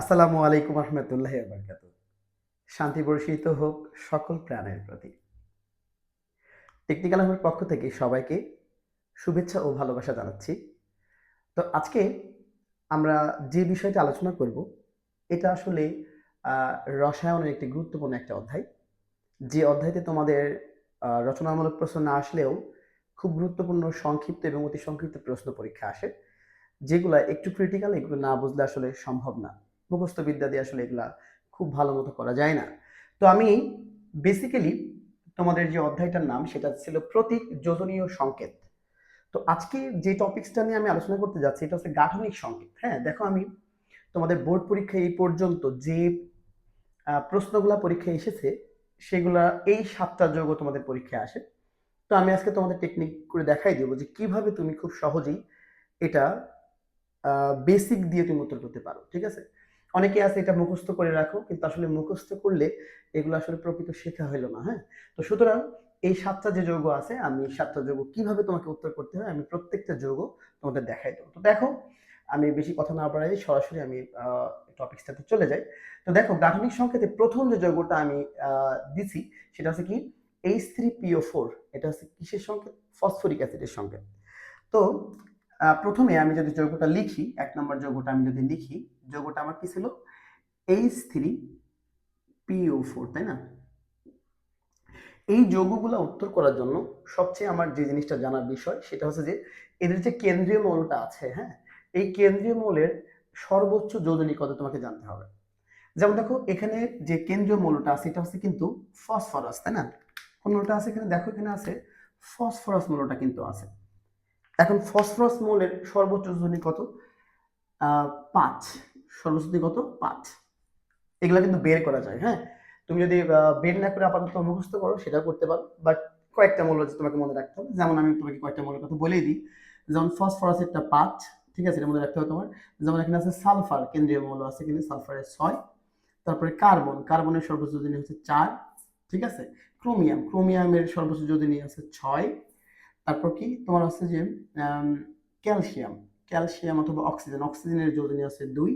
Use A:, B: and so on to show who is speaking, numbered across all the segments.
A: আসসালামু আলাইকুম রহমতুল্লাহ বরকাত শান্তি বর্ষিত হোক সকল প্রাণের প্রতি। টেকনিক্যাল আহমের পক্ষ থেকে সবাইকে শুভেচ্ছা ও ভালোবাসা জানাচ্ছি। তো আজকে আমরা যে বিষয়টা আলোচনা করব, এটা আসলে রসায়নের একটি গুরুত্বপূর্ণ একটা অধ্যায়। যে অধ্যায়তে তোমাদের রচনামূলক প্রশ্ন না আসলেও খুব গুরুত্বপূর্ণ সংক্ষিপ্ত এবং অতি সংক্ষিপ্ত প্রশ্ন পরীক্ষা আসে, যেগুলা একটু ক্রিটিক্যাল এগুলো না বুঝলে আসলে সম্ভব না। মুখস্থ বিদ্যা দিয়ে আসলে এগুলা খুব ভালো মতো করা যায় না। তো আমি বেসিক্যালি তোমাদের যে অধ্যায়টার নাম সেটা ছিল প্রতীক যোজনীয় সংকেত। তো আজকে যে টপিকসটা নিয়ে আমি আলোচনা করতে যাচ্ছি এটা হচ্ছে গাঠনিক সংকেত। হ্যাঁ দেখো আমি তোমাদের বোর্ড পরীক্ষায় এই পর্যন্ত যে প্রশ্নগুলা পরীক্ষায় এসেছে সেগুলা এই সাতটা যোগ তোমাদের পরীক্ষায় আসে। তো আমি আজকে তোমাদের টেকনিক করে দেখাই দেবো যে কীভাবে তুমি খুব সহজেই এটা বেসিক দিয়ে তুমি উত্তর করতে পারো, ঠিক আছে? অনেকে আছে এটা মুখস্থ করে রাখো, কিন্তু আসলে মুখস্থ করলে এগুলো আসলে প্রকৃত শেখা হইল না হ্যাঁ? তো সুতরাং এই সাতটা যে যৌগ আছে, আমি সাতটা যৌগ কীভাবে তোমাকে উত্তর করতে হয়, আমি প্রত্যেকটা যৌগ তোমাদের দেখাই দেবো। তো দেখো, আমি বেশি কথা না বাড়াই, সরাসরি আমি টপিকসটাতে চলে যাই। তো দেখো, গাঠনিক সংকেতে প্রথম যে যৌগটা আমি দিছি, সেটা হচ্ছে কি? এইচ থ্রি পিও ফোর এটা হচ্ছে কিসের সংকেত? ফসফরিক অ্যাসিডের সংকেত। তো প্রথমে আমি যদি যৌগটা লিখি, এক নম্বর যৌগটা আমি যদি লিখি যৌগটা আমার কি ছিল? এইচ থ্রি পিও ফোর তাই না? এই যৌগগুলো উত্তর করার জন্য সবচেয়ে আমার যে জিনিসটা জানার বিষয় সেটা হচ্ছে যে এদের যে কেন্দ্রীয় মৌলটা আছে হ্যাঁ এই কেন্দ্রীয় মৌলের সর্বোচ্চ যোজনী কত তোমাকে জানতে হবে। যেমন দেখো, এখানে যে কেন্দ্রীয় মৌলটা আছে, এটা হচ্ছে কিন্তু ফসফরাস, তাই না? কোন মৌলটা আছে এখানে? দেখো এখানে আছে ফসফরাস মৌলটা কিন্তু আছে। এখন ফসফরাস মৌলের সর্বোচ্চ যোজনী কত? পাঁচ। কত? পাঁচ। এগুলো কিন্তু বের করা যায় হ্যাঁ? তুমি যদি বের না করে আপাতত মুখস্থ করো সেটা করতে পারো। বাট কয়েকটা মৌল আছে তোমাকে মনে রাখতে হবে। যেমন আমি তোমাকে কয়েকটা মৌলের কথা বলেই দিই। যেমন ফসফরাস একটা পাঁচ, ঠিক আছে? এটা মনে রাখতে হবে তোমার। যেমন এখানে আছে সালফার, কেন্দ্রীয় মৌল আছে কিন্তু সালফারের ছয়। তারপরে কার্বন, কার্বনের সর্বোচ্চ যোজনী হচ্ছে চার, ঠিক আছে? ক্রোমিয়াম, ক্রোমিয়ামের সর্বোচ্চ যোজনী আছে ছয়। তারপর কি? তোমার আছে যে ক্যালসিয়াম। ক্যালসিয়াম অথবা অক্সিজেন, অক্সিজেনের যোজনী আছে দুই।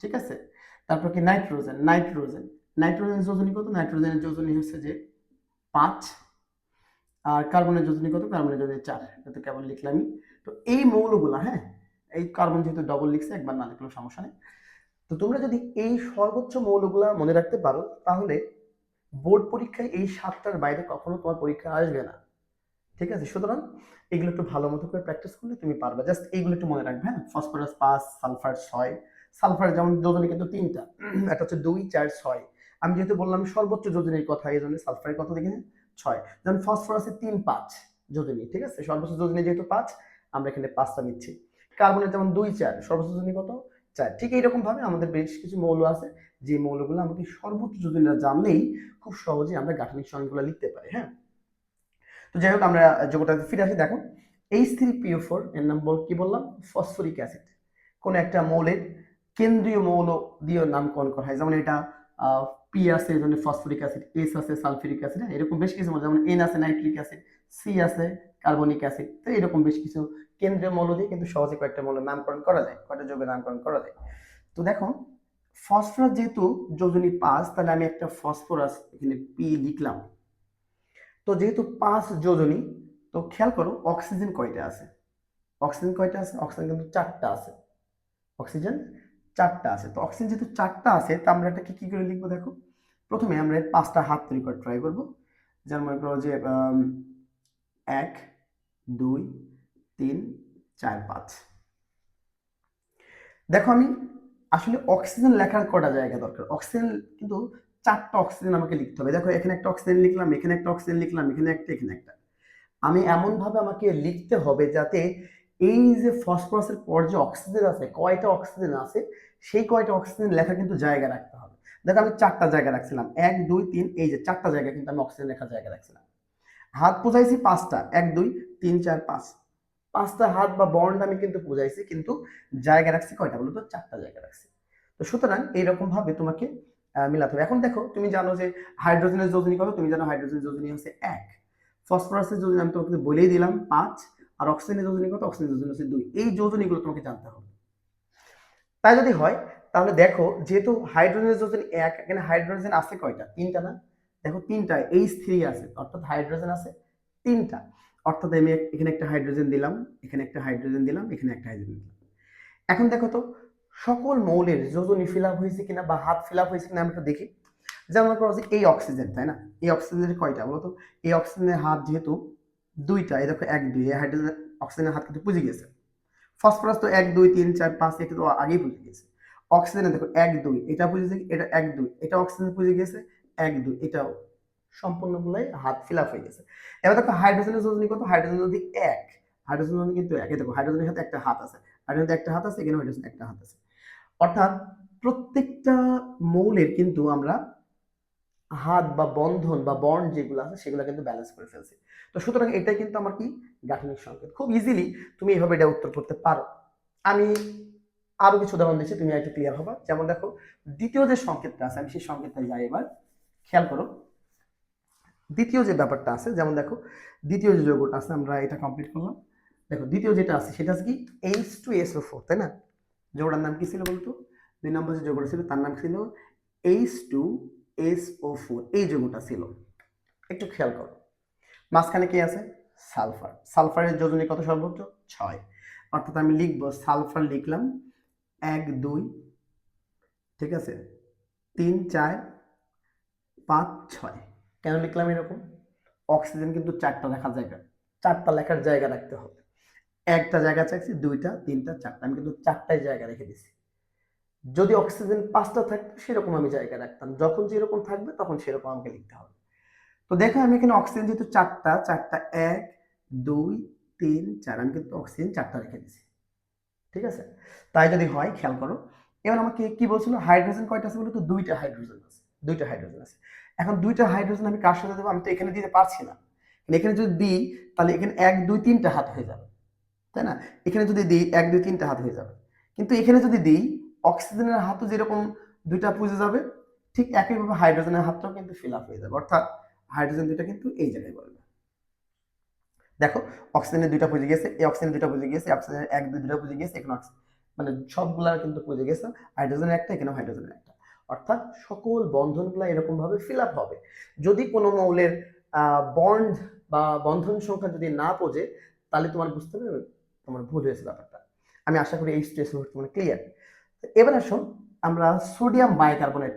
A: ঠিক আছে? তারপর কি নাইট্রোজেন নাইট্রোজেন। নাইট্রোজেন যোজনী কত? নাইট্রোজেনের যোজনী হচ্ছে যে পাঁচ আর কার্বনের যোজনী কত? কার্বনের যোজনী চার। এটা তো কেবল লিখলামই। তো এই মৌলগুলা হ্যাঁ? এই কার্বন যেহেতু ডবল লিখছে, একবার না লিখলেও সমস্যা নেই। তো তোমরা যদি এই সর্বোচ্চ মৌলগুলা মনে রাখতে পারো, তাহলে বোর্ড পরীক্ষায় এই সাতটার বাইরে কখনো তোমার পরীক্ষা আসবে না। ঠিক আছে? সুতরাং এগুলো একটু ভালো মতো করে প্র্যাকটিস করলে তুমি পারবে। জাস্ট এইগুলো একটু মনে রাখবে হ্যাঁ? ফসফরাস পাঁচ, সালফার ছয় সালফার যেমন যোজনী কিন্তু তিনটা, একটা হচ্ছে দুই, চার, ছয়। আমি যেহেতু বললাম সর্বোচ্চ যোজনীর কথা, এই জন্য সালফারের কথা দেখে ছয়। যেমন ফসফরাসের তিন পাঁচ যোজনী, ঠিক আছে? সর্বোচ্চ যোজনী যেহেতু পাঁচ, আমরা এখানে পাঁচটা নিচ্ছি। কার্বনের যেমন দুই, চার, সর্বোচ্চ যোজনী কত? চার। ঠিক এইরকম ভাবে আমাদের বেশ কিছু মৌল আছে, যে মৌলগুলো আমাকে সর্বোচ্চ যোজনীরা জানলেই খুব সহজে আমরা গাঠনিক সংখ্যাগুলো লিখতে পারি হ্যাঁ? তো যাই হোক, আমরা যোগটাতে ফিরে আসি। দেখো এইচ থ্রি পিও ফোর এর নাম বল কি বললাম? ফসফরিক অ্যাসিড কোন একটা মৌলের কেন্দ্রীয় মৌল দিয়ে নামকরণ করা হয়। যেমন এটা পি আছে, এই জন্য ফসফরিক অ্যাসিড এস আছে সালফিউরিক অ্যাসিড এরকম বেশ কিছু মৌল, যেমন এন আছে নাইট্রিক অ্যাসিড সি আছে কার্বনিক অ্যাসিড তো এরকম বেশ কিছু কেন্দ্রীয় মৌল দিয়ে কিন্তু সহজে কয়েকটা মৌলের নামকরণ করা যায়, কয়েকটা যৌগের নামকরণ করা যায়। তো দেখো ফসফরাস যেহেতু যোজনী পাঁচ, তাহলে আমি একটা ফসফরাস এখানে পি লিখলাম। তো যেহেতু পাঁচ যোজনী, তো খেয়াল করো অক্সিজেন কয়টা আছে? অক্সিজেন কয়টা আছে? অক্সিজেন কিন্তু চারটা আছে। অক্সিজেন চারটা আছে। তো অক্সিজেন যেহেতু চারটা আছে, তা আমরা এটাকে কি করে লিখব দেখো? প্রথমে আমরা পাঁচটা হাত তৈরি করে ট্রাই করব। যেমন মনে করো যে এক, দুই, তিন, চার, পাঁচ। দেখো আমি আসলে অক্সিজেন লেখার কটা জায়গা দরকার। অক্সিজেন কিন্তু চারটা অক্সিজেন আমাকে লিখতে হবে। দেখো এখানে একটা অক্সিজেন লিখলাম, এখানে একটা অক্সিজেন লিখলাম, এখানে একটা এখানে একটা। আমি এমনভাবে আমাকে লিখতে হবে যাতে এই যে ফসফরাসের পর যে অক্সিজেন আছে, কয়টা অক্সিজেন আছে, সেই কয়টা অক্সিজেন লেখা কিন্তু জায়গা রাখতে হবে। দেখো আমি চারটা জায়গা রাখছিলাম। এক, দুই, তিন, এই যে চারটা জায়গা কিন্তু আমি অক্সিজেন লেখার জায়গা রাখছিলাম। হাত পুজাইছি পাঁচটা। এক, দুই, তিন, চার, পাঁচ। পাঁচটা হাত বা বন্ড আমি কিন্তু পুজাইছি কিন্তু জায়গা রাখছি কয়টা বলো তো চারটা জায়গা রাখছি। তো সুতরাং এইরকম ভাবে তোমাকে মিলাতে হবে। এখন দেখো, তুমি জানো যে হাইড্রোজেনের যোজনী কত? তুমি জানো হাইড্রোজেনের যোজনী হচ্ছে এক। ফসফরাসের যোজনী আমি তোমাকে বলেই দিলাম, পাঁচ। আর অক্সিজেনের যোজনী কত? অক্সিজেন যোজনী হচ্ছে দুই। এই যোজনীগুলো তোমাকে জানতে হবে। তাই যদি হয়, তাহলে দেখো যেহেতু হাইড্রোজেনের যোজন এক, এখানে হাইড্রোজেন আছে কয়টা? তিনটা না? দেখো তিনটা এইচ থ্রি আছে। অর্থাৎ হাইড্রোজেন আছে তিনটা। অর্থাৎ আমি এখানে একটা হাইড্রোজেন দিলাম, এখানে একটা হাইড্রোজেন দিলাম, এখানে একটা হাইড্রোজেন দিলাম। এখন দেখো তো, সকল মৌলের যোজনী ফিল আপ হয়েছে কিনা বা হাত ফিল আপ হয়েছে কিনা আমি একটু দেখি। যেমন করো এই অক্সিজেন তাই না? এই অক্সিজেনের কয়টা? বলতো এই অক্সিজেনের হাত যেহেতু দুইটা, এই দেখো এক, দুই, এই হাইড্রোজেন অক্সিজেনের হাত কিন্তু পুজে গেছে। ফসফরাস তো এক, দুই, তিন, চার, পাঁচ এটা তো আগেই পুজে গেছে। অক্সিজেনে দেখো এক, দুই, এটা পুজে এটা এক, দুই, এটা অক্সিজেন পুজে গেছে, এক, দুই, এটাও সম্পূর্ণগুলাই হাত ফিল আপ হয়ে গেছে। এবার দেখো হাইড্রোজেনের যোজনী কত? হাইড্রোজেন যদি এক হাইড্রোজেন যোজনী কিন্তু এক দেখো হাইড্রোজেনের সাথে একটা হাত আছে হাইড্রোজেন একটা হাত আছে এখানে হাইড্রোজেন একটা হাত আছে। অর্থাৎ প্রত্যেকটা মৌলের কিন্তু আমরা হাত বা বন্ধন বা বন্ড যেগুলো আছে, সেগুলো কিন্তু ব্যালেন্স করে ফেলছে। তো সুতরাং এটাই কিন্তু আমার কি গাঠনিক সংকেত। খুব ইজিলি তুমি এইভাবে এটা উত্তর করতে পারো। আমি আরও কিছু উদাহরণ দিচ্ছি, তুমি একটু ক্লিয়ার হবা। যেমন দেখো, দ্বিতীয় যে সংকেতটা আছে, আমি সেই সংকেতটা যাই এবার। খেয়াল করো। দ্বিতীয় যে ব্যাপারটা আছে, যেমন দেখো, দ্বিতীয় যে যৌগটা আছে, আমরা এটা কমপ্লিট করলাম। দেখো, দ্বিতীয় যেটা আছে, সেটা আছে কি H two S O four তাই না? যৌগটার নাম কি ছিল বলতো? দুই নম্বর যে যৌগটা ছিল, তার নাম ছিল? H two S O four এই যৌগটা ছিল, একটু খেয়াল করো। মাঝখানে কি আছে? সালফার। সালফারের যোজনী কত সর্বোচ্চ? ছয়। অর্থাৎ আমি লিখব, সালফার লিখলাম এক, দুই, ঠিক আছে? তিন, চার, পাঁচ, ছয়। কেন লিখলাম এরকম? অক্সিজেন কিন্তু চারটা লেখার জায়গা। চারটা লেখার জায়গা রাখতে হবে। একটা জায়গা চাইছি, দুইটা, তিনটা, চারটা। আমি কিন্তু চারটায় জায়গা রেখে দিছি। যদি অক্সিজেন পাঁচটা থাকতো, সেরকম আমি জায়গা রাখতাম। যখন যেরকম থাকবে, তখন সেরকম আমাকে লিখতে হবে। তো দেখো, আমি এখানে অক্সিজেন যেহেতু চারটা চারটা এক, দুই, তিন, চার, আমি কিন্তু অক্সিজেন চারটা রেখে দিছি ঠিক আছে? তাই যদি হয়, খেয়াল করো। এবার আমাকে কি বলছিল? হাইড্রোজেন কয়টা আছে বলতো দুইটা হাইড্রোজেন আছে। দুইটা হাইড্রোজেন আছে। এখন দুইটা হাইড্রোজেন আমি কার সাথে দেবো? আমি তো এখানে দিতে পারছি না। এখানে যদি দিই, তাহলে এখানে এক, দুই, তিনটা হাত হয়ে যাবে। তাই না? এখানে যদি দিই, এক, দুই, তিনটা হাত হয়ে যাবে। কিন্তু এখানে যদি দিই অক্সিজেনের হাতও যেরকম দুইটা পুজে যাবে, ঠিক একইভাবে হাইড্রোজেনের হাতটাও কিন্তু ফিল আপ হয়ে যাবে। অর্থাৎ হাইড্রোজেন দুইটা কিন্তু এই জায়গায় বলবে। দেখো, অক্সিজেনের দুইটা পুজে গেছে এই অক্সিজেন দুইটা পুজে গেছে অক্সিজেনের এক, দুই, দুইটা পুজে গেছে এখানে মানে সবগুলা কিন্তু পুজে গেছে হাইড্রোজেনের একটা এখানে হাইড্রোজেনের একটা। অর্থাৎ সকল বন্ধনগুলো এরকম ভাবে ফিল আপ হবে। যদি কোনো মৌলের বন্ড বা বন্ধন সংখ্যা যদি না পোজে তাহলে তোমার বুঝতে হবে তোমার ভুল হয়েছে ব্যাপারটা। আমি আশা করি এই স্ট্রেস তোমার ক্লিয়ার এবার আসুন আমরা sodium bicarbonate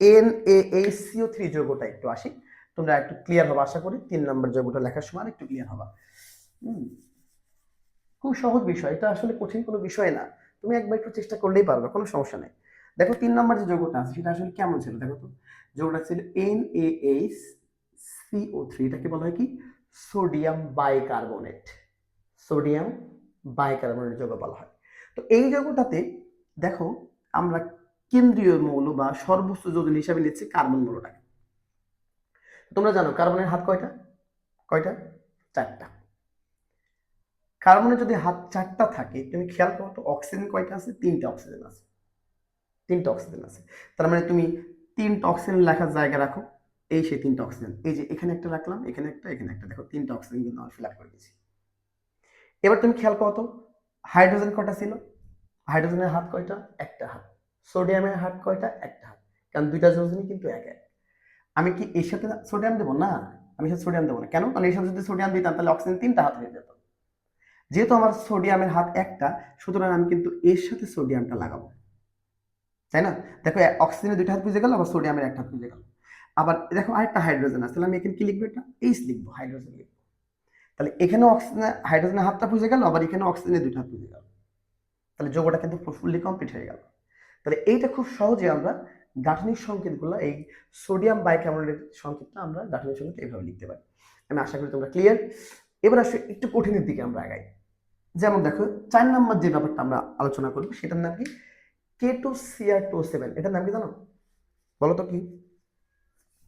A: N A H CO three যৌগটা একটু আসি। তোমরা একটু ক্লিয়ার হবে আশা করি, তিন নম্বর যৌগটা লেখার সময় একটু ক্লিয়ার হবা। খুব সহজ বিষয়, এটা আসলে কঠিন কোনো বিষয় না। তুমি একবার একটু চেষ্টা করলেই পারবে, কোনো সমস্যা নেই। দেখো, তিন নম্বর যে যৌগটা আছে, সেটা আসলে কেমন ছিল দেখো তো? যৌগটা ছিল N A H CO three এটাকে বলা হয় কি? Sodium bicarbonate. সোডিয়াম বাইকার্বনেট যৌগ বলা হয়। তো এই যৌগটাতে দেখো, আমরা কেন্দ্রীয় মৌল বা সর্বোচ্চ যোজন হিসাবে নিচ্ছি কার্বন মৌলটাকে। তোমরা জানো কার্বনের হাত কয়টা? কয়টা? চারটা। কার্বনের যদি হাত চারটা থাকে, তুমি খেয়াল করো তো অক্সিজেন কয়টা আছে? তিনটা অক্সিজেন আছে। তিনটা অক্সিজেন আছে। তার মানে তুমি তিনটা অক্সিজেন লেখার জায়গা রাখো, এই সেই তিনটা অক্সিজেন। এই যে এখানে একটা রাখলাম, এখানে একটা এখানে একটা। দেখো, তিনটা অক্সিজেন কিন্তু আমি ফিল আপ করে দিয়েছি। এবার তুমি খেয়াল করো তো, হাইড্রোজেন কয়টা ছিল? হাইড্রোজেনের হাত কয়টা? একটা হাত। সোডিয়ামের হাত কয়টা? একটা হাত। কারণ দুইটা যোজনই কিন্তু এক এক। আমি কি এর সাথে সোডিয়াম দেবো? না, আমি সাথে সোডিয়াম দেবো না। কেন? কারণ এর সাথে যদি সোডিয়াম দিতাম, তাহলে অক্সিজেন তিনটা হাত হয়ে যেত। যেহেতু আমার সোডিয়ামের হাত একটা, সুতরাং আমি কিন্তু এর সাথে সোডিয়ামটা লাগাবো। তাই না? দেখো, অক্সিজেনের দুইটা হাত বুঝে গেল, আবার সোডিয়ামের একটা হাত বুঝে গেল। আবার দেখো, আরেকটা হাইড্রোজেন আছে। তাহলে আমি এখানে কি লিখব এটা? এইচ লিখব, হাইড্রোজেন লিখব। তাহলে এখানে অক্সিজেন হাইড্রোজেনের হাতটা বুঝে গেল, আবার এখানে অক্সিজেনের দুইটা হাত বুঝে গেল। তাহলে যোগটা কিন্তু ফুললি কমপ্লিট হয়ে গেল। তাহলে এইটা খুব সহজে আমরা গাঠনিক সংকেতগুলো, এই সোডিয়াম বাইকার্বনেটের সংকেতটা আমরা গাঠনিক সংকেত এইভাবে লিখতে পারি। আমি আশা করি তোমরা ক্লিয়ার এবার আসলে একটু কঠিনের দিকে আমরা আগাই। যেমন দেখো, চার নম্বর যে ব্যাপারটা আমরা আলোচনা করব, সেটার নাম কি? K two CR two seven এটার নাম কি জানো? বলো তো কি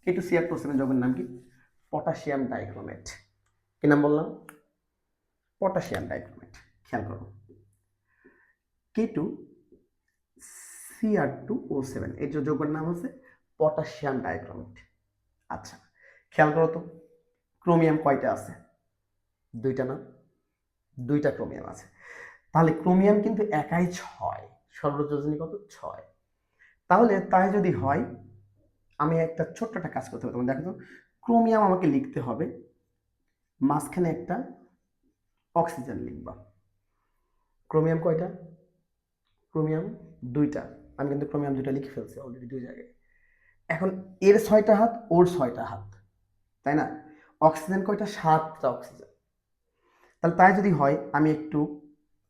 A: K two CR two seven যৌগের নাম কি? পটাশিয়াম ডাইক্রোমেট কি নাম বললাম? পটাশিয়াম ডাইক্রোমেট খেয়াল করো। K two CR two O seven যে যৌগের নাম হচ্ছে পটাশিয়াম ডাইক্রোমেট আচ্ছা খেয়াল করো তো, ক্রোমিয়াম কয়টা আছে? দুইটা না? দুইটা ক্রোমিয়াম আছে। তাহলে ক্রোমিয়াম কিন্তু একাই ছয় সর্বযোজনী কত? ছয়। তাহলে তাই যদি হয়, আমি একটা ছোট্ট একটা কাজ করতে তোমার দেখো ক্রোমিয়াম আমাকে লিখতে হবে, মাঝখানে একটা অক্সিজেন লিখবা। ক্রোমিয়াম কয়টা? ক্রোমিয়াম দুইটা। আমি কিন্তু ক্রোমিয়াম দুইটা লিখে ফেলছি অলরেডি দুই জায়গায়। এখন এর ছয়টা হাত, ওর ছয়টা হাত, তাই না? অক্সিজেন কয়টা? সাতটা অক্সিজেন। তাহলে তাই যদি হয়, আমি একটু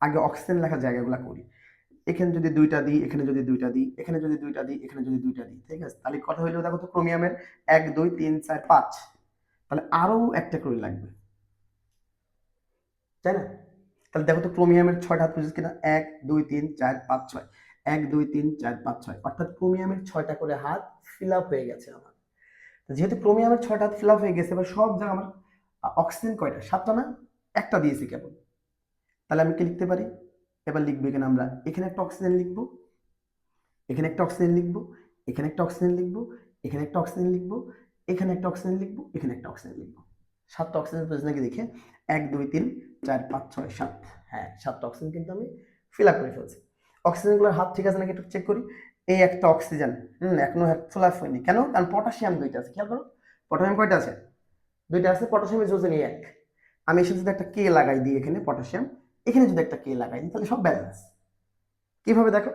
A: আগে অক্সিজেন লেখার জায়গাগুলো করি। এখানে যদি দুইটা দিই, এখানে যদি দুইটা দিই, এখানে যদি দুইটা দিই, এখানে যদি দুইটা দিই, ঠিক আছে? তাহলে কথা হইল, দেখো তো ক্রোমিয়ামের এক, দুই, তিন, চার, পাঁচ। তাহলে আরও একটা করে লাগবে। তাই না? তাহলে দেখো তো ক্রোমিয়ামের ছয়টা হাত বুঝেছ কিনা? এক, দুই, তিন, চার, পাঁচ, ছয়। এক, দুই, তিন, চার, পাঁচ, ছয়। অর্থাৎ ক্রোমিয়ামের ছয়টা করে হাত ফিল আপ হয়ে গেছে আমার। যেহেতু ক্রোমিয়ামের ছয়টা হাত ফিল আপ হয়ে গেছে, এবার সব জায়গায় আমার অক্সিজেন কয়টা? সাতটা না? একটা দিয়েছি কেবল। তাহলে আমি কি লিখতে পারি? এবার লিখব এখানে আমরা, এখানে একটা অক্সিজেন লিখব, এখানে একটা অক্সিজেন লিখব, এখানে একটা অক্সিজেন লিখব, এখানে একটা অক্সিজেন লিখব, এখানে একটা অক্সিজেন লিখব, এখানে একটা অক্সিজেন লিখব। সাতটা অক্সিজেন পেয়েছে নাকি দেখে? এক, দুই, তিন চার, পাঁচ, ছয়, সাত। হ্যাঁ সাতটা অক্সিজেন কিন্তু আমি ফিল আপ করে ফেলছি। অক্সিজেনগুলোর হাত ঠিক আছে নাকি একটু চেক করি? এই একটা অক্সিজেন হুম এখনও ফিল আপ হয়নি। কেন? কারণ পটাশিয়াম দুইটা আছে, খেয়াল করো। পটাশিয়াম কয়টা আছে? দুইটা আছে পটাশিয়ামের যোজনী এক। আমি এসে যদি একটা কে লাগাই দিই এখানে পটাশিয়াম এখানে যদি একটা কে লাগাই দিই, তাহলে সব ব্যালেন্স কীভাবে দেখো?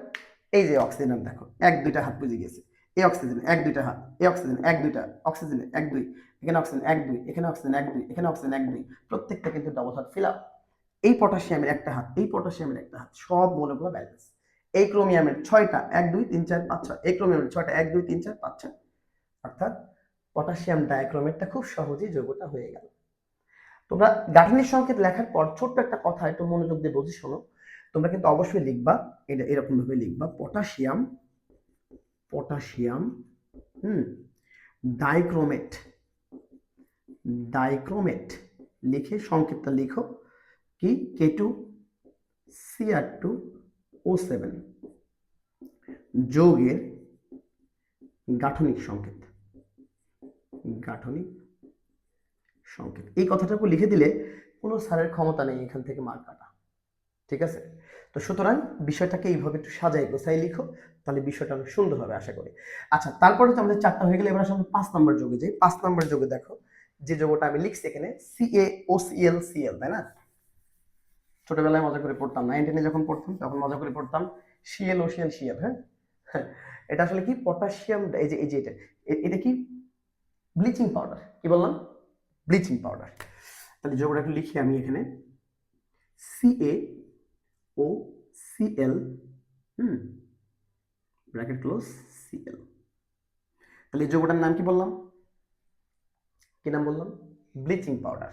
A: এই যে অক্সিজেন দেখো, এক, দুইটা হাত বুঝে গেছে এই অক্সিজেন এক, দুইটা হাত। এই অক্সিজেন এক, দুইটা অক্সিজেন এক, দুই। এখানে অক্সিজেন এক দুই, এখানে অক্সিজেন এক দুই, এখানে অক্সিজেন এক দুই, প্রত্যেকটা কিন্তু ডবল হাত ফিল আপ এই পটাশিয়ামের একটা হাত, এই পটাশিয়ামের একটা হাত, সব মৌলগুলো ব্যালেন্স এই ক্রোমিয়ামের ছয়টা, এক, দুই, তিন, চার, পাঁচ, ছয়, এই ক্রোমিয়ামের ছয়টা, এক, দুই, তিন, চার, পাঁচ, ছয়, অর্থাৎ পটাশিয়াম ডায়াক্রোমেটটা খুব সহজেই যৌগটা হয়ে গেল। তোমরা গাঠনিক সংকেত লেখার পর ছোট্ট একটা কথা একটু মনোযোগ দিয়ে বুঝে শোনো। তোমরা কিন্তু অবশ্যই লিখবা, এটা এরকম ভাবে লিখবা পটাশিয়াম পটাশিয়াম হুম ডাইক্রোমেট ডাইক্রোমেট লিখে সংকেতটা লিখো কি K two CR two O seven যৌগের গাঠনিক সংকেত। গাঠনিক সংকেত। এই কথাটাকে লিখে দিলে কোনো স্যারের ক্ষমতা নেই এখান থেকে মার্ক কাটা। ঠিক আছে? তো সুতরাং বিষয়টাকে এইভাবে একটু সাজাই গোছাই লিখো, তাহলে বিষয়টা অনেক সুন্দর আশা করি। আচ্ছা তারপরে তো আমাদের চারটা হয়ে গেলে, এবার আসলে পাঁচ নম্বর যোগে যাই। পাঁচ নম্বর যোগে দেখো যে যোগটা আমি লিখছি এখানে সিএ ও সিএল সিএল তাই না? ছোটবেলায় মজা করে পড়তাম নাইন টেনে যখন পড়তাম, তখন মজা করে পড়তাম সিএল ও সিএল সিএল হ্যাঁ? এটা আসলে কি? পটাশিয়াম এই যে এই যে এটা এটা কি? ব্লিচিং পাউডার কি বললাম? ব্লিচিং পাউডার তাহলে যোগটা একটু লিখি আমি এখানে। CA O CL hmm? Bracket close CL তাহলে যোগটার নাম কি বললাম? কি নাম বললাম? ব্লিচিং পাউডার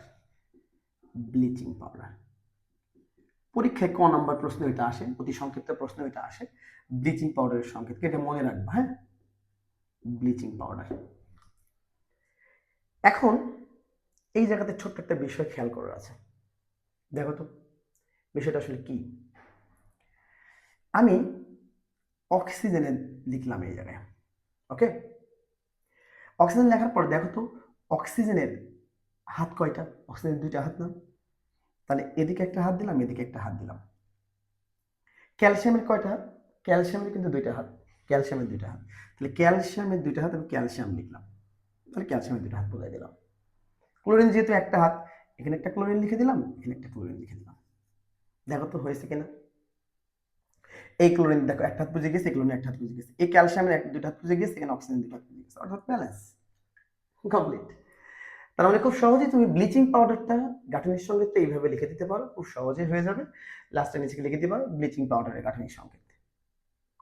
A: ব্লিচিং পাউডার পরীক্ষায় ক নাম্বার প্রশ্ন এটা আসে, অতি সংক্ষিপ্ত প্রশ্ন এটা আসে। ব্লিচিং পাউডারের সংকেত, এটা মনে রাখবা হ্যাঁ? ব্লিচিং পাউডার এখন এই জায়গাতে ছোট্ট একটা বিষয় খেয়াল করার আছে। দেখো তো, বিষয়টা আসলে কি? আমি অক্সিজেনে লিখলাম এই জায়গায় ওকে অক্সিজেন লেখার পর দেখো তো অক্সিজেনের হাত কয়টা? অক্সিজেনের দুইটা হাত না? তাহলে এদিকে একটা হাত দিলাম, এদিকে একটা হাত দিলাম। ক্যালসিয়ামের কয়টা? হাত ক্যালসিয়ামের কিন্তু দুইটা হাত। ক্যালসিয়ামের দুইটা হাত। তাহলে ক্যালসিয়ামের দুইটা হাত আমি ক্যালসিয়াম লিখলাম। তাহলে ক্যালসিয়ামের দুইটা হাত বোঝাই দিলাম। ক্লোরিন যেহেতু একটা হাত, এখানে একটা ক্লোরিন লিখে দিলাম, এখানে একটা ক্লোরিন লিখে দিলাম। দেখো তো হয়েছে কিনা? এই ক্লোরিন দেখো, একটা হাত বুঝে গেছে, এই ক্লোরিন একটা হাত বুঝে গেছে। এই ক্যালসিয়ামের এক দুইটা হাত বুঝে গেছে, এখানে অক্সিজেন দুটো হাত বুঝে গেছে। অর্থাৎ ব্যালেন্স। কমপ্লিট। তার মানে খুব সহজেই তুমি ব্লিচিং পাউডারটা গাঠনিক সংকেতটা এইভাবে লিখে দিতে পারো, খুব সহজেই হয়ে যাবে। লাস্টে নিচে লিখে দিতে পারো ব্লিচিং পাউডারের গাঠনিক সংকেত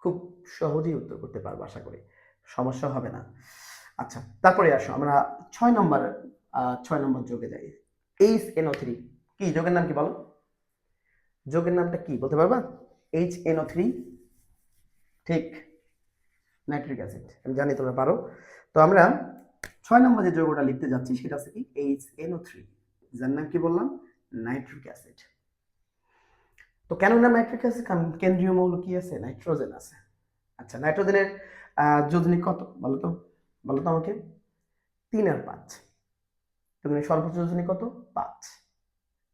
A: খুব সহজেই উত্তর করতে পারব আশা করি, সমস্যা হবে না। আচ্ছা তারপরে আসো, আমরা ছয় নম্বর ছয় নম্বর যোগে যাই। এইচ এনও থ্রি কি যোগের নাম কি বলো? যোগের নামটা কি বলতে পারবা? এইচ এনও থ্রি ঠিক, নাইট্রিক অ্যাসিড, আমি জানি তোমরা পারো। তো আমরা ছয় নম্বর যে যৌগটা লিখতে যাচ্ছি সেটা হচ্ছে কি এইচ এনও থ্রি যার নাম কি বললাম? নাইট্রিক অ্যাসিড তো কেন না নাইট্রিক অ্যাসিড কেন্দ্রীয় মৌল কি আছে? নাইট্রোজেন আছে। আচ্ছা নাইট্রোজেনের যোজনী কত? বলো তো বলো তো আমাকে? তিন আর পাঁচ। তুমি সর্বোচ্চ যোজনী কত? পাঁচ।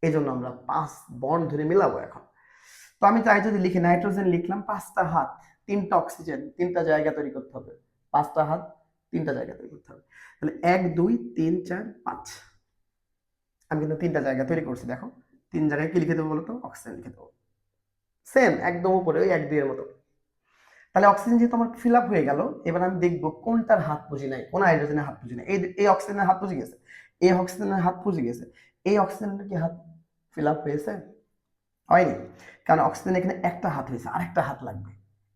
A: এই জন্য আমরা পাঁচ বন্ড ধরে মিলাবো এখন। তো আমি চাই যদি লিখি নাইট্রোজেন লিখলাম, পাঁচটা হাত, তিনটা অক্সিজেন তিনটা জায়গা তৈরি করতে হবে। পাঁচটা হাত, তিনটা জায়গা তৈরি তাহলে এক, দুই, তিন, চার, পাঁচ। আমি কিন্তু তিনটা জায়গা তৈরি করছি, দেখো। তিন জায়গায় কি লিখে দেবো বলো তো অক্সিজেন লিখে দেবো। সেম একদম উপরে, ওই এক দুইয়ের মতো। তাহলে অক্সিজেন যেহেতু আমার ফিল আপ হয়ে গেল, এবার আমি দেখব কোনটার হাত পুঁজি নাই, কোন হাইড্রোজেনের হাত পুঁজি নাই। এই এই অক্সিজেনের হাত পুঁজি গেছে, এই অক্সিজেনের হাত পুঁজি গেছে, এই অক্সিজেনের কি হাত ফিল আপ হয়েছে? হয়নি। কারণ অক্সিজেন এখানে একটা হাত হয়েছে, আরেকটা হাত লাগবে।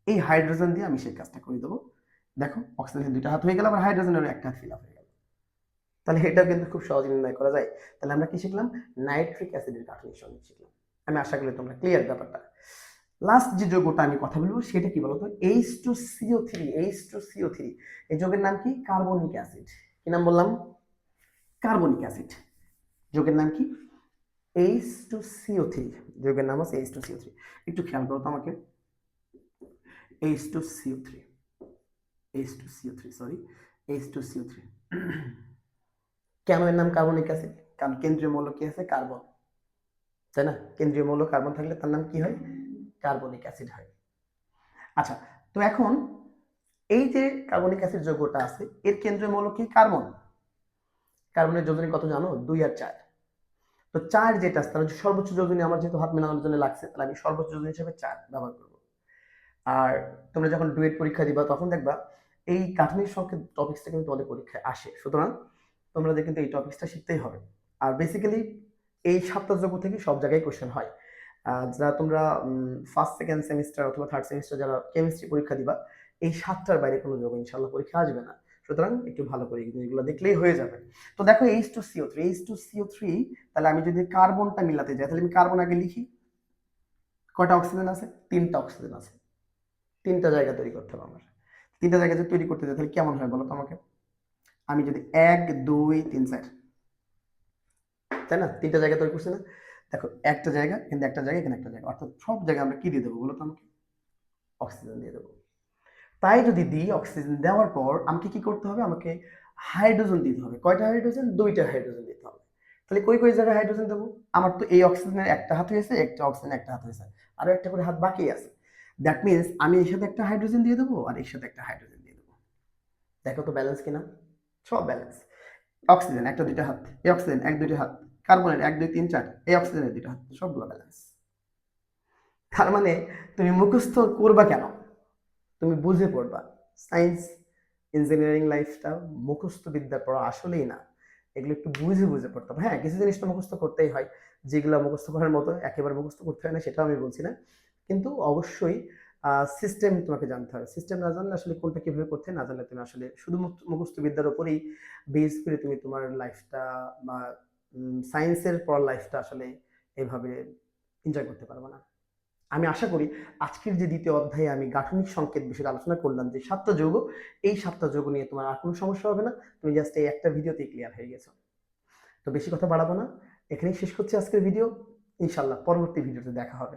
A: এই হাইড্রোজেন দিয়ে আমি সেই কাজটা করে দেবো। দেখো অক্সিজেনের দুইটা হাত হয়ে গেল, আবার হাইড্রোজেনের একটা হাত ফিল আপ হয়ে গেল। তাহলে এটাও কিন্তু খুব সহজে নির্ণয় করা যায়। তাহলে আমরা কি শিখলাম? নাইট্রিক অ্যাসিডের গাঠনিক সঙ্গে শিখলাম। আমি আশা করি তোমরা ক্লিয়ার ব্যাপারটা। লাস্ট যে যৌগটা আমি কথা বলব, সেটা কি বলতো? H two CO three H two CO three এই যৌগের নাম কি? কার্বনিক অ্যাসিড কি নাম বললাম? কার্বনিক অ্যাসিড যৌগের নাম কি? এইচ টু সিও থ্রি যৌগের নাম হচ্ছে এইচ টু সিও থ্রি একটু খেয়াল করো তো আমাকে H two CO three H two CO three sorry H two CO three কেন এর নাম কার্বনিক অ্যাসিড কারণ কেন্দ্রীয় মৌল কি আছে? কার্বন তাই না? কেন্দ্রীয় মৌল কার্বন থাকলে তার নাম কি হয়? কার্বনিক অ্যাসিড হয়। আচ্ছা তো এখন এই যে কার্বনিক অ্যাসিড যৌগটা আছে, এর কেন্দ্রীয় মৌল কি? কার্বন কার্বনের যোজনী কত জানো? দুই আর চার। তো চার যেটা আছে, তাহলে সর্বোচ্চ যোজনী আমার যেহেতু হাত মেলানোর জন্য লাগছে, তাহলে আমি সর্বোচ্চ যোজনী হিসেবে চার ব্যবহার করব। আর তোমরা যখন ডুয়েট পরীক্ষা দিবা, তখন দেখবা এই কাঠনির সংকেত টপিক্সটা কিন্তু তোমাদের পরীক্ষায় আসে। সুতরাং তোমাদের কিন্তু এই টপিক্সটা শিখতেই হবে। আর বেসিক্যালি এই সাতটা যোগ্য থেকে সব জায়গায় কোশ্চেন হয়। যারা তোমরা ফার্স্ট সেকেন্ড সেমিস্টার অথবা থার্ড সেমিস্টার যারা কেমিস্ট্রি পরীক্ষা দিবা, এই সাতটার বাইরে কোনো যোগ ইনশাল্লাহ পরীক্ষা আসবে না। সুতরাং একটু ভালো করে জিনিসগুলো দেখলেই হয়ে যাবে। তো দেখো H two CO three H two CO three তাহলে আমি যদি কার্বনটা মিলাতে যাই, তাহলে আমি কার্বন আগে লিখি। কয়টা অক্সিজেন আছে? তিনটা অক্সিজেন আছে। তিনটা জায়গা তৈরি করতে হবে আমার। তিনটা জায়গা যদি তৈরি করতে যাই, তাহলে কেমন হয় বলো তো আমাকে? আমি যদি এক, দুই, তিন, চার। তাই না? তিনটা জায়গা তৈরি করছি না? দেখো, একটা জায়গা কিন্তু একটা জায়গা, এখানে একটা জায়গা। অর্থাৎ সব জায়গায় আমরা কি দিয়ে দেবো বলো তো আমাকে? অক্সিজেন দিয়ে দেবো। তাই যদি দিই অক্সিজেন দেওয়ার পর, আমাকে কি করতে হবে? আমাকে হাইড্রোজেন দিতে হবে। কয়টা হাইড্রোজেন? দুইটা হাইড্রোজেন দিতে হবে। তাহলে কই কই জায়গায় হাইড্রোজেন দেবো? আমার তো এই অক্সিজেনের একটা হাত হয়েছে, একটা অক্সিজেন একটা হাত হয়েছে। আরও একটা করে হাত বাকি আছে। দ্যাট মিনস আমি এর সাথে একটা হাইড্রোজেন দিয়ে দেবো আর এর সাথে একটা হাইড্রোজেন দিয়ে দেবো। দেখো তো ব্যালেন্স কিনা? সব ব্যালেন্স অক্সিজেন একটা দুইটা হাত। এই অক্সিজেন এক দুইটা হাত। কার্বনের এক, দুই, তিন, চার। এই অক্সিজেনের দুইটা হাত, সবগুলো ব্যালেন্স তার মানে তুমি মুখস্থ করবা কেন? তুমি বুঝে পড়বা। সায়েন্স ইঞ্জিনিয়ারিং লাইফটা মুখস্থ বিদ্যা পড়া আসলেই না। এগুলো একটু বুঝে বুঝে পড়তে হবে হ্যাঁ কিছু জিনিস তো মুখস্থ করতেই হয়। যেগুলো মুখস্থ করার মতো একেবারে মুখস্থ করতে হয় না, সেটাও আমি বলছি না। কিন্তু অবশ্যই সিস্টেম তোমাকে জানতে হবে। সিস্টেম না জানলে আসলে কোনটা কীভাবে করতে না জানলে তুমি আসলে শুধু মুখস্থ বিদ্যার উপরেই বেস করে তুমি তোমার লাইফটা বা সায়েন্সের পর লাইফটা আসলে এভাবে এনজয় করতে পারবে না। আমি আশা করি আজকের যে দ্বিতীয় অধ্যায়ে আমি গাঠনিক সংকেত বিষয়ে আলোচনা করলাম যে সাতটা যৌগ, এই সাতটা যৌগ নিয়ে তোমার আর কোনো সমস্যা হবে না। তুমি জাস্ট এই একটা ভিডিওতেই ক্লিয়ার হয়ে গেছো। তো বেশি কথা বাড়াবো না। এখানেই শেষ করছি আজকের ভিডিও ইনশাল্লাহ পরবর্তী ভিডিওতে দেখা হবে।